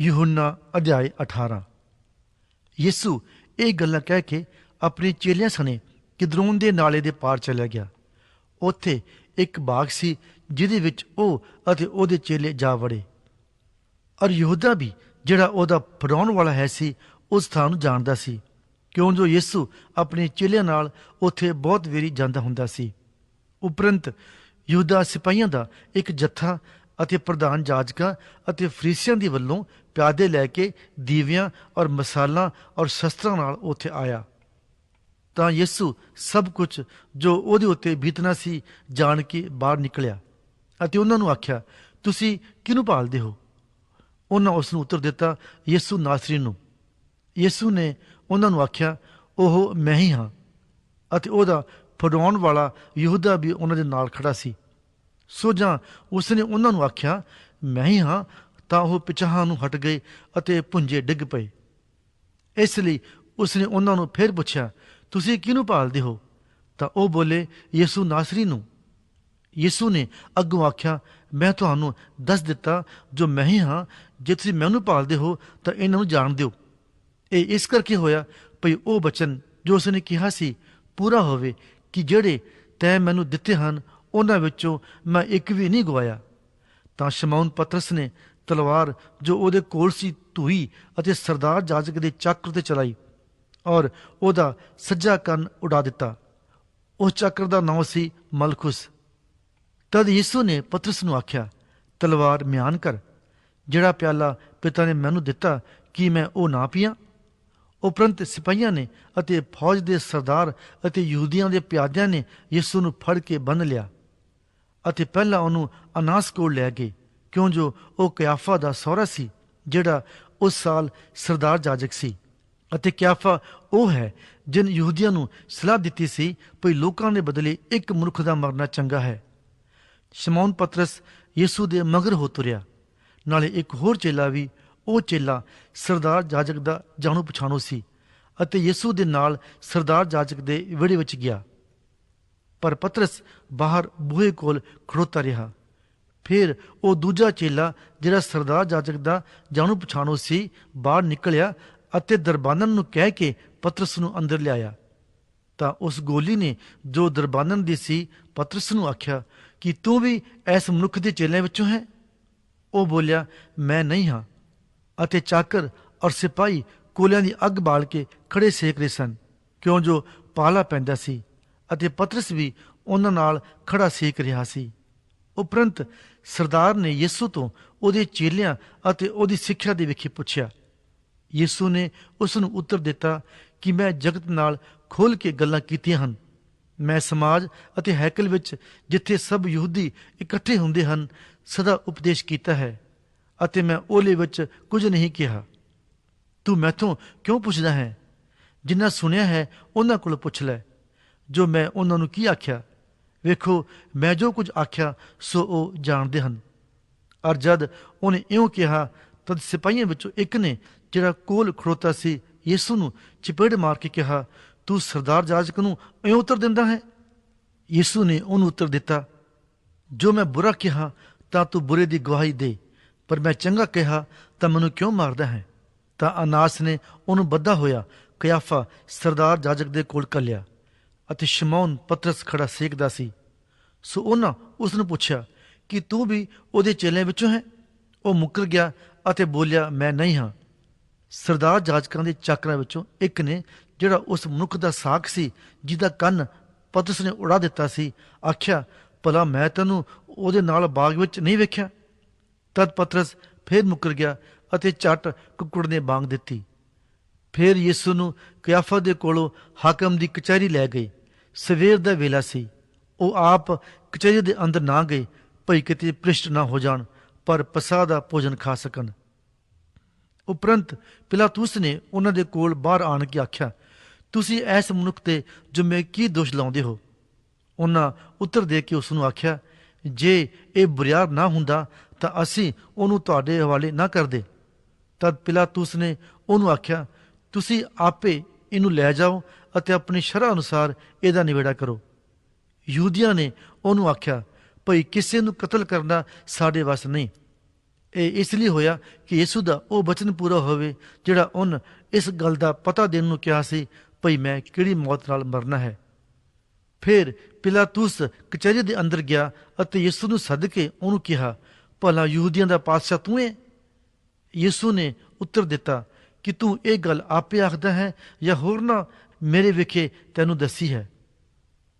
ਯੂਹੰਨਾ ਅਧਿਆਇ 18 ਯਿਸੂ ਇਹ ਗੱਲਾਂ ਕਹਿ ਕੇ ਆਪਣੇ ਚੇਲਿਆਂ ਸਣੇ ਕਿਦਰੋਨ ਦੇ ਨਾਲੇ ਦੇ ਪਾਰ ਚਲਾ ਗਿਆ। ਉੱਥੇ ਇੱਕ ਬਾਗ ਸੀ ਜਿਹਦੇ ਵਿੱਚ ਉਹ ਅਤੇ ਉਹਦੇ ਚੇਲੇ ਜਾ ਵੜੇ। ਔਰ ਯਹੂਦਾ ਵੀ ਜਿਹੜਾ ਉਹਦਾ ਫੜਾਉਣ ਵਾਲਾ ਹੈ ਸੀ, ਉਸ ਥਾਂ ਨੂੰ ਜਾਣਦਾ ਸੀ। ਕਿਉਂ ਜੋ ਯਿਸੂ ਆਪਣੇ ਚੇਲਿਆਂ ਨਾਲ ਉੱਥੇ ਬਹੁਤ ਵੇਰੀ ਜਾਂਦਾ ਹੁੰਦਾ ਸੀ। ਉਪਰੰਤ ਯਹੂਦਾ ਸਿਪਾਹੀਆਂ ਦਾ ਇੱਕ ਜੱਥਾ ਅਤੇ ਪ੍ਰਧਾਨ ਜਾਜਕਾਂ ਅਤੇ ਫਰੀਸੀਆਂ ਦੀ ਵੱਲੋਂ ਪਿਆਦੇ ਲੈ ਕੇ ਦੀਵਿਆਂ ਔਰ ਮਸਾਲਾਂ ਔਰ ਸ਼ਸਤਰਾਂ ਨਾਲ ਉੱਥੇ ਆਇਆ। ਤਾਂ ਯਿਸੂ ਸਭ ਕੁਝ ਜੋ ਉਹਦੇ ਉੱਤੇ ਬੀਤਣਾ ਸੀ ਜਾਣ ਕੇ ਬਾਹਰ ਨਿਕਲਿਆ ਅਤੇ ਉਹਨਾਂ ਨੂੰ ਆਖਿਆ, ਤੁਸੀਂ ਕਿਹਨੂੰ ਭਾਲਦੇ ਹੋ? ਉਹਨਾਂ ਉਸ ਨੂੰ ਉੱਤਰ ਦਿੱਤਾ, ਯਿਸੂ ਨਾਸਰੀ ਨੂੰ। ਯਿਸੂ ਨੇ ਉਹਨਾਂ ਨੂੰ ਆਖਿਆ ਉਹ ਮੈਂ ਹੀ ਹਾਂ। ਅਤੇ ਉਹਦਾ ਫੜਾਉਣ ਵਾਲਾ ਯਹੂਦਾ ਵੀ ਉਹਨਾਂ ਦੇ ਨਾਲ ਖੜਾ ਸੀ। ਸੋ ਜਾਂ ਉਸਨੇ ਉਹਨਾਂ ਨੂੰ ਆਖਿਆ, ਮੈਂ ਹੀ ਹਾਂ। ਤਾਂ ਉਹ ਪਿਛਾਹਾਂ ਨੂੰ ਹਟ ਗਏ ਅਤੇ ਪੁੰਜੇ ਡਿੱਗ ਪਏ। ਇਸ ਲਈ ਉਸਨੇ ਉਹਨਾਂ ਨੂੰ ਫਿਰ ਪੁੱਛਿਆ, ਤੁਸੀਂ ਕਿਹਨੂੰ ਭਾਲਦੇ ਹੋ? ਤਾਂ ਉਹ ਬੋਲੇ, ਯਿਸੂ ਨਾਸਰੀ ਨੂੰ। ਯਿਸੂ ਨੇ ਅੱਗੋਂ ਆਖਿਆ, ਮੈਂ ਤੁਹਾਨੂੰ ਦੱਸ ਦਿੱਤਾ, ਜੋ ਮੈਂ ਹੀ ਹਾਂ, ਜੇ ਤੁਸੀਂ ਮੈਨੂੰ ਭਾਲਦੇ ਹੋ, ਤਾਂ ਇਹਨਾਂ ਨੂੰ ਜਾਣ ਦਿਓ। ਇਹ ਇਸ ਕਰਕੇ ਹੋਇਆ, ਭਈ ਉਹ ਬਚਨ ਜੋ ਉਸਨੇ ਕਿਹਾ ਸੀ, ਪੂਰਾ ਹੋਵੇ ਕਿ ਜਿਹੜੇ ਤੈਂ ਮੈਨੂੰ ਦਿੱਤੇ ਹਨ ਉਹਨਾਂ ਵਿੱਚੋਂ ਮੈਂ ਇੱਕ ਵੀ ਨਹੀਂ ਗਵਾਇਆ। ਤਾਂ ਸ਼ਮੌਨ ਪਤਰਸ ਨੇ ਤਲਵਾਰ ਜੋ ਉਹਦੇ ਕੋਲ ਸੀ ਧੂਈ ਅਤੇ ਸਰਦਾਰ ਜਾਜਕ ਦੇ ਚੱਕਰ ਤੇ ਚਲਾਈ ਔਰ ਉਹਦਾ ਸੱਜਾ ਕੰਨ ਉਡਾ ਦਿੱਤਾ। ਉਸ ਚੱਕਰ ਦਾ ਨਾਮ ਸੀ ਮਲਖੁਸ। ਤਦ ਯਿਸੂ ਨੇ ਪਤਰਸ ਨੂੰ ਆਖਿਆ, ਤਲਵਾਰ ਮਿਆਨ ਕਰ, ਜਿਹੜਾ ਪਿਆਲਾ ਪਿਤਾ ਨੇ ਮੈਨੂੰ ਦਿੱਤਾ, ਕਿ ਮੈਂ ਉਹ ਨਾ ਪੀਆਂ? ਉਪਰੰਤ ਸਿਪਾਹੀਆਂ ਨੇ ਅਤੇ ਫੌਜ ਦੇ ਸਰਦਾਰ ਅਤੇ ਯਹੂਦੀਆਂ ਦੇ ਪਿਆਦਿਆਂ ਨੇ ਯਿਸੂ ਨੂੰ ਫੜ ਕੇ ਬੰਨ ਲਿਆ। ਅਤੇ ਪਹਿਲਾਂ ਉਹਨੂੰ ਅਨਾਸ ਕੋਲ ਲੈ ਗਏ। ਕਿਉਂ ਜੋ ਉਹ ਕਿਆਫਾ ਦਾ ਸਹੁਰਾ ਸੀ, ਜਿਹੜਾ ਉਸ ਸਾਲ ਸਰਦਾਰ ਜਾਜਕ ਸੀ। ਅਤੇ ਕਿਆਫਾ ਉਹ ਹੈ ਜਿਨ ਯਹੂਦੀਆਂ ਨੂੰ ਸਲਾਹ ਦਿੱਤੀ ਸੀ, ਭਈ ਲੋਕਾਂ ਦੇ ਬਦਲੇ ਇੱਕ ਮਨੁੱਖ ਦਾ ਮਰਨਾ ਚੰਗਾ ਹੈ। ਸ਼ਮੌਨ ਪਤਰਸ ਯਿਸੂ ਦੇ ਮਗਰ ਹੋ ਤੁਰਿਆ। ਨਾਲੇ ਇੱਕ ਹੋਰ ਚੇਲਾ ਵੀ, ਉਹ ਚੇਲਾ ਸਰਦਾਰ ਜਾਜਕ ਦਾ ਜਾਣੂ ਪਛਾਣੂ ਸੀ। ਅਤੇ ਯਿਸੂ ਦੇ ਨਾਲ ਸਰਦਾਰ ਜਾਜਕ ਦੇ ਵਿੜੇ ਵਿੱਚ ਗਿਆ। ਪਰ ਪਤਰਸ ਬਾਹਰ ਬੂਹੇ ਕੋਲ ਖੜੋਤਾ ਰਿਹਾ ਫਿਰ ਉਹ ਦੂਜਾ ਚੇਲਾ ਜਿਹੜਾ ਸਰਦਾਰ ਜਾਜਕ ਦਾ ਜਾਣੂ ਪਛਾਣੂ ਸੀ ਬਾਹਰ ਨਿਕਲਿਆ ਅਤੇ ਦਰਬਾਨਨ ਨੂੰ ਕਹਿ ਕੇ ਪਤਰਸ ਨੂੰ ਅੰਦਰ ਲਿਆਇਆ ਤਾਂ ਉਸ ਗੋਲੀ ਨੇ ਜੋ ਦਰਬਾਨਨ ਦੀ ਸੀ ਪਤਰਸ ਨੂੰ ਆਖਿਆ ਕਿ ਤੂੰ ਵੀ ਇਸ ਮਨੁੱਖ ਦੇ ਚੇਲਿਆਂ ਵਿੱਚੋਂ ਹੈ ਉਹ ਬੋਲਿਆ ਮੈਂ ਨਹੀਂ ਹਾਂ ਅਤੇ ਚਾਕਰ ਔਰ ਸਿਪਾਹੀ ਕੋਲਿਆਂ ਦੀ ਅੱਗ ਬਾਲ ਕੇ ਖੜੇ ਸੇਕ ਰਹੇ ਸਨ ਕਿਉਂ ਜੋ ਪਾਲਾ ਪੈਂਦਾ ਸੀ ਅਤੇ ਪਤਰਸ ਵੀ ਉਹਨਾਂ ਨਾਲ ਖੜਾ ਸੇਕ ਰਿਹਾ ਸੀ। ਉਪਰੰਤ ਸਰਦਾਰ ਨੇ ਯਿਸੂ ਤੋਂ ਉਹਦੇ ਚੇਲਿਆਂ ਅਤੇ ਉਹਦੀ ਸਿੱਖਿਆ ਦੇ ਵਿਖੇ ਪੁੱਛਿਆ, ਯਿਸੂ ਨੇ ਉਸ ਨੂੰ ਉੱਤਰ ਦਿੱਤਾ ਕਿ ਮੈਂ ਜਗਤ ਨਾਲ ਖੋਲ ਕੇ ਗੱਲਾਂ ਕੀਤੀਆਂ ਹਨ। ਮੈਂ ਸਮਾਜ ਅਤੇ ਹੈਕਲ ਵਿੱਚ ਜਿੱਥੇ ਸਭ ਯਹੂਦੀ ਇਕੱਠੇ ਹੁੰਦੇ ਹਨ, ਸਦਾ ਉਪਦੇਸ਼ ਕੀਤਾ ਹੈ ਅਤੇ ਮੈਂ ਓਲੇ ਵਿੱਚ ਕੁਝ ਨਹੀਂ ਕਿਹਾ। ਤੂੰ ਮੈਥੋਂ ਕਿਉਂ ਪੁੱਛਦਾ ਹੈ? ਜਿੰਨਾ ਸੁਣਿਆ ਹੈ, ਉਹਨਾਂ ਕੋਲ ਪੁੱਛ ਲੈ। ਜੋ ਮੈਂ ਉਹਨਾਂ ਨੂੰ ਕੀ ਆਖਿਆ? ਵੇਖੋ, ਮੈਂ ਜੋ ਕੁਝ ਆਖਿਆ, ਸੋ ਉਹ ਜਾਣਦੇ ਹਨ। ਅਰ ਜਦ ਉਹਨੇ ਇਉਂ ਕਿਹਾ, ਤਦ ਸਿਪਾਹੀਆਂ ਵਿੱਚੋਂ ਇੱਕ ਨੇ ਜਿਹੜਾ ਕੋਲ ਖੜੋਤਾ ਸੀ ਯਿਸੂ ਨੂੰ ਚਪੇੜ ਮਾਰ ਕੇ ਕਿਹਾ, ਤੂੰ ਸਰਦਾਰ ਜਾਜਕ ਨੂੰ ਇਉਂ ਉੱਤਰ ਦਿੰਦਾ ਹੈ? ਯਿਸੂ ਨੇ ਉਹਨੂੰ ਉੱਤਰ ਦਿੱਤਾ, ਜੋ ਮੈਂ ਬੁਰਾ ਕਿਹਾ, ਤਾਂ ਤੂੰ ਬੁਰੇ ਦੀ ਗਵਾਹੀ ਦੇ, ਪਰ ਮੈਂ ਚੰਗਾ ਕਿਹਾ, ਤਾਂ ਮੈਨੂੰ ਕਿਉਂ ਮਾਰਦਾ ਹੈ? ਤਾਂ ਅਨਾਸ ਨੇ ਉਹਨੂੰ ਬੱਧਾ ਹੋਇਆ ਕਿਆਫਾ ਸਰਦਾਰ ਜਾਜਕ ਦੇ ਕੋਲ ਕੱਲਿਆ ਅਤੇ ਸ਼ਮੌਨ ਪਤਰਸ ਖੜਾ ਸੇਕਦਾ ਸੀ। ਸੋ ਉਹਨਾਂ ਉਸ ਨੂੰ ਪੁੱਛਿਆ, ਕਿ ਤੂੰ ਵੀ ਉਹਦੇ ਚੇਲਿਆਂ ਵਿੱਚੋਂ ਹੈ? ਉਹ ਮੁੱਕਰ ਗਿਆ ਅਤੇ ਬੋਲਿਆ, ਮੈਂ ਨਹੀਂ ਹਾਂ। ਸਰਦਾਰ ਜਾਜਕਾਂ ਦੇ ਚਾਕਰਾਂ ਵਿੱਚੋਂ ਇੱਕ ਨੇ, ਜਿਹੜਾ ਉਸ ਮਨੁੱਖ ਦਾ ਸਾਖ ਸੀ, ਜਿਹਦਾ ਕੰਨ ਪਤਰਸ ਨੇ ਉਡਾ ਦਿੱਤਾ ਸੀ, ਆਖਿਆ, ਭਲਾ ਮੈਂ ਤੈਨੂੰ ਉਹਦੇ ਨਾਲ ਬਾਗ ਵਿੱਚ ਨਹੀਂ ਵੇਖਿਆ? ਤਦ ਪਤਰਸ ਫੇਰ ਮੁੱਕਰ ਗਿਆ ਅਤੇ ਝਟ ਕੁੱਕੜ ਨੇ ਬਾਂਗ ਦਿੱਤੀ। ਫਿਰ ਯਿਸੂ ਨੂੰ ਕਿਆਫਾ ਦੇ ਕੋਲੋਂ ਹਾਕਮ ਦੀ ਕਚਹਿਰੀ ਲੈ ਗਏ। ਸਵੇਰ ਦਾ ਵੇਲਾ ਸੀ। ਉਹ ਆਪ ਕਚਹਿਰੀ ਦੇ ਅੰਦਰ ਨਾ ਗਏ, ਭਈ ਕਿਤੇ ਪ੍ਰਿਸ਼ਟ ਨਾ ਹੋ ਜਾਣ, ਪਰ ਪਸਾ ਦਾ ਭੋਜਨ ਖਾ ਸਕਣ। ਉਪਰੰਤ ਪਿਲਾਤੂਸ ਨੇ ਉਹਨਾਂ ਦੇ ਕੋਲ ਬਾਹਰ ਆਣ ਕੇ ਆਖਿਆ, ਤੁਸੀਂ ਐਸ ਮਨੁੱਖ ਤੇ ਜੁਮੇ ਕੀ ਦੋਸ਼ ਲਾਉਂਦੇ ਹੋ? ਉਹਨਾਂ ਉੱਤਰ ਦੇ ਕੇ ਉਸ ਨੂੰ ਆਖਿਆ, ਜੇ ਇਹ ਬੁਰਿਆਰ ਨਾ ਹੁੰਦਾ, ਤਾਂ ਅਸੀਂ ਉਹਨੂੰ ਤੁਹਾਡੇ ਹਵਾਲੇ ਨਾ ਕਰਦੇ। ਤਦ ਪਿਲਾਤੂਸ ਨੇ ਉਹਨੂੰ ਆਖਿਆ ਤੁਸੀਂ ਆਪੇ ਇਹਨੂੰ ਲੈ ਜਾਓ ਅਤੇ ਆਪਣੀ ਸ਼ਰ੍ਹਾ ਅਨੁਸਾਰ ਇਹਦਾ ਨਿਬੇੜਾ ਕਰੋ। ਯਹੂਦੀਆਂ ਨੇ ਉਹਨੂੰ ਆਖਿਆ, ਭਈ ਕਿਸੇ ਨੂੰ ਕਤਲ ਕਰਨਾ ਸਾਡੇ ਵੱਸ ਨਹੀਂ। ਇਹ ਇਸ ਲਈ ਹੋਇਆ ਕਿ ਯਿਸੂ ਦਾ ਉਹ ਬਚਨ ਪੂਰਾ ਹੋਵੇ ਜਿਹੜਾ ਉਹਨ ਇਸ ਗੱਲ ਦਾ ਪਤਾ ਦੇਣ ਨੂੰ ਕਿਹਾ ਸੀ, ਭਈ ਮੈਂ ਕਿਹੜੀ ਮੌਤ ਨਾਲ ਮਰਨਾ ਹੈ? ਫਿਰ ਪਿਲਾਤੂਸ ਕਚਹਿਰੀ ਦੇ ਅੰਦਰ ਗਿਆ ਅਤੇ ਯਿਸੂ ਨੂੰ ਸੱਦ ਕੇ ਉਹਨੂੰ ਕਿਹਾ, ਭਲਾ ਯਹੂਦੀਆਂ ਦਾ ਪਾਤਸ਼ਾਹ ਤੂੰ ਹੈ ਯਿਸੂ ਨੇ ਉੱਤਰ ਦਿੱਤਾ ਕਿ ਤੂੰ ਇਹ ਗੱਲ ਆਪੇ ਆਖਦਾ ਹੈ ਜਾਂ ਹੋਰ ਨਾ ਮੇਰੇ ਵਿਖੇ ਤੈਨੂੰ ਦੱਸੀ ਹੈ।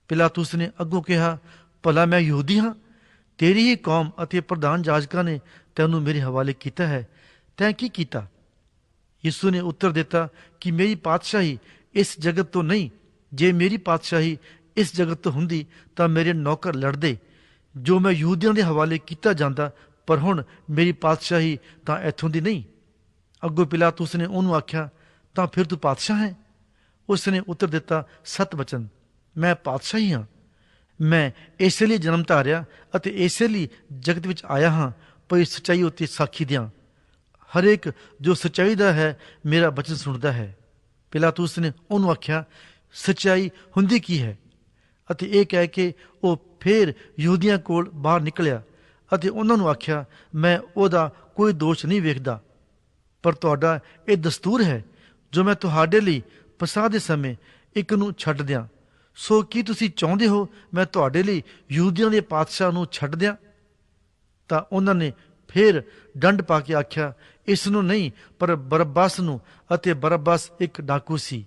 ਪਿਲਾਤੂਸ ਨੇ ਅੱਗੋਂ ਕਿਹਾ, ਭਲਾ ਮੈਂ ਯਹੂਦੀ ਹਾਂ, ਤੇਰੀ ਹੀ ਕੌਮ ਅਤੇ ਪ੍ਰਧਾਨ ਜਾਜਕਾਂ ਨੇ ਤੈਨੂੰ ਮੇਰੇ ਹਵਾਲੇ ਕੀਤਾ ਹੈ, ਤੈਂ ਕੀ ਕੀਤਾ? ਯਿਸੂ ਨੇ ਉੱਤਰ ਦਿੱਤਾ ਕਿ ਮੇਰੀ ਪਾਤਸ਼ਾਹੀ ਇਸ ਜਗਤ ਤੋਂ ਨਹੀਂ, ਜੇ ਮੇਰੀ ਪਾਤਸ਼ਾਹੀ ਇਸ ਜਗਤ ਤੋਂ ਹੁੰਦੀ ਤਾਂ ਮੇਰੇ ਨੌਕਰ ਲੜਦੇ। ਜੋ ਮੈਂ ਯਹੂਦੀਆਂ ਦੇ ਹਵਾਲੇ ਕੀਤਾ ਜਾਂਦਾ, ਪਰ ਹੁਣ ਮੇਰੀ ਪਾਤਸ਼ਾਹੀ ਤਾਂ ਇੱਥੋਂ ਦੀ ਨਹੀਂ। ਅੱਗੋਂ ਪਿਲਾਤੂਸ ਨੇ ਉਹਨੂੰ ਆਖਿਆ, ਤਾਂ ਫਿਰ ਤੂੰ ਪਾਤਸ਼ਾਹ ਹੈ? ਉਸ ਨੇ ਉੱਤਰ ਦਿੱਤਾ, ਸਤ ਵਚਨ ਮੈਂ ਪਾਤਸ਼ਾਹ ਹੀ ਹਾਂ। ਮੈਂ ਇਸੇ ਲਈ ਜਨਮ ਧਾਰਿਆ ਅਤੇ ਇਸੇ ਲਈ ਜਗਤ ਵਿੱਚ ਆਇਆ ਹਾਂ ਪਰ ਸਚਾਈ ਉੱਤੇ ਸਾਖੀ ਦਿਆਂ। ਹਰੇਕ ਜੋ ਸਚਾਈ ਦਾ ਹੈ, ਮੇਰਾ ਬਚਨ ਸੁਣਦਾ ਹੈ। ਪਿਲਾਤੂਸ ਨੇ ਉਹਨੂੰ ਆਖਿਆ, ਸਚਾਈ ਹੁੰਦੀ ਕੀ ਹੈ? ਅਤੇ ਇਹ ਕਹਿ ਕੇ ਉਹ ਫੇਰ ਯਹੂਦੀਆਂ ਕੋਲ ਬਾਹਰ ਨਿਕਲਿਆ ਅਤੇ ਉਹਨਾਂ ਨੂੰ ਆਖਿਆ, ਮੈਂ ਉਹਦਾ ਕੋਈ ਦੋਸ਼ ਨਹੀਂ ਵੇਖਦਾ। ਪਰ ਤੁਹਾਡਾ ਇਹ ਦਸਤੂਰ ਹੈ ਜੋ ਮੈਂ ਤੁਹਾਡੇ ਲਈ ਪਸਾਹ ਦੇ ਸਮੇਂ ਇੱਕ ਨੂੰ ਛੱਡ ਦਿਆਂ। ਸੋ ਕੀ ਤੁਸੀਂ ਚਾਹੁੰਦੇ ਹੋ ਮੈਂ ਤੁਹਾਡੇ ਲਈ ਯਹੂਦੀਆਂ ਦੇ ਪਾਤਸ਼ਾਹ ਨੂੰ ਛੱਡ ਦਿਆਂ? ਤਾਂ ਉਹਨਾਂ ਨੇ ਫਿਰ ਡੰਡ ਪਾ ਕੇ ਆਖਿਆ, ਇਸ ਨੂੰ ਨਹੀਂ, ਪਰ ਬਰੱਬਾਸ ਨੂੰ ਅਤੇ ਬਰੱਬਾਸ ਇੱਕ ਡਾਕੂ ਸੀ।